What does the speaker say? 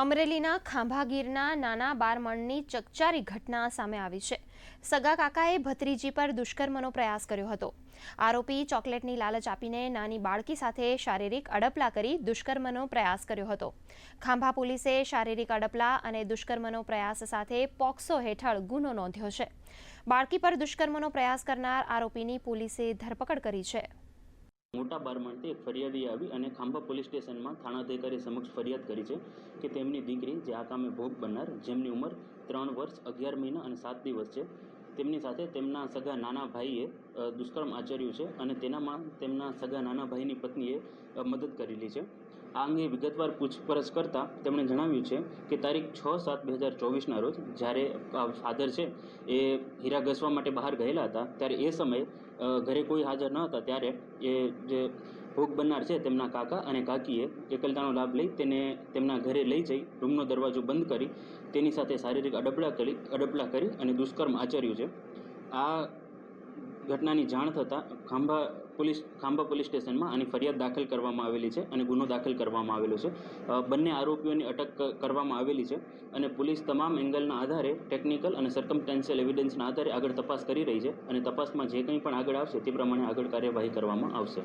અમરેલીના ખાંભાગીરના નાના બારમણની ચકચારી ઘટના સામે આવી છે. સગા કાકાએ ભત્રીજી પર દુષ્કર્મનો પ્રયાસ કર્યો હતો. આરોપી ચોકલેટની લાલચ આપીને નાની બાળકી સાથે શારીરિક અડપલા કરી દુષ્કર્મનો પ્રયાસ કર્યો હતો. ખાંભા પોલીસે શારીરિક અડપલા અને દુષ્કર્મનો પ્રયાસ સાથે પોક્સો હેઠળ ગુનો નોંધ્યો છે. બાળકી પર દુષ્કર્મનો પ્રયાસ કરનાર આરોપીની પોલીસે ધરપકડ કરી છે. મોટા બારમણથી એક ફરિયાદી આવી અને ખાંભા પોલીસ સ્ટેશનમાં થાણાધિકારી સમક્ષ ફરિયાદ કરી છે કે તેમની દીકરી જે આ કામે ભોગ બનનાર, જેમની ઉંમર ત્રણ વર્ષ, અગિયાર મહિના અને સાત દિવસ છે તેમની સાથે તેમના સગા નાના ભાઈએ દુષ્કર્મ આચર્યું છે અને તેનામાં તેમના સગા નાના ભાઈની પત્નીએ મદદ કરેલી છે. આ અંગે વિગતવાર પૂછપરછ કરતાં તેમણે જણાવ્યું છે કે તારીખ છ સાત બે હજાર ચોવીસના રોજ જ્યારે ફાધર છે, એ હીરા ઘસવા માટે બહાર ગયેલા હતા, ત્યારે એ સમયે ઘરે કોઈ હાજર ન હતા, ત્યારે એ જે ભોગ બનનાર છે તેમના કાકા અને કાકીએ એકલતાનો લાભ લઈ તેને તેમના ઘરે લઈ જઈ, રૂમનો દરવાજો બંધ કરી, તેની સાથે શારીરિક અડબડા કરી અડપલા કરી અને દુષ્કર્મ આચર્યું છે. આ ઘટનાની જાણ થતાં ખાંભા પોલીસ ખાંભા પોલીસ સ્ટેશનમાં આની ફરિયાદ દાખલ કરવામાં આવેલી છે અને ગુનો દાખલ કરવામાં આવેલો છે. બંને આરોપીઓની અટક કરવામાં આવેલી છે અને પોલીસ તમામ એંગલના આધારે ટેકનિકલ અને સર્કમસ્ટેન્શિયલ એવિડન્સના આધારે આગળ તપાસ કરી રહી છે અને તપાસમાં જે કંઈ પણ આગળ આવશે તે પ્રમાણે આગળ કાર્યવાહી કરવામાં આવશે.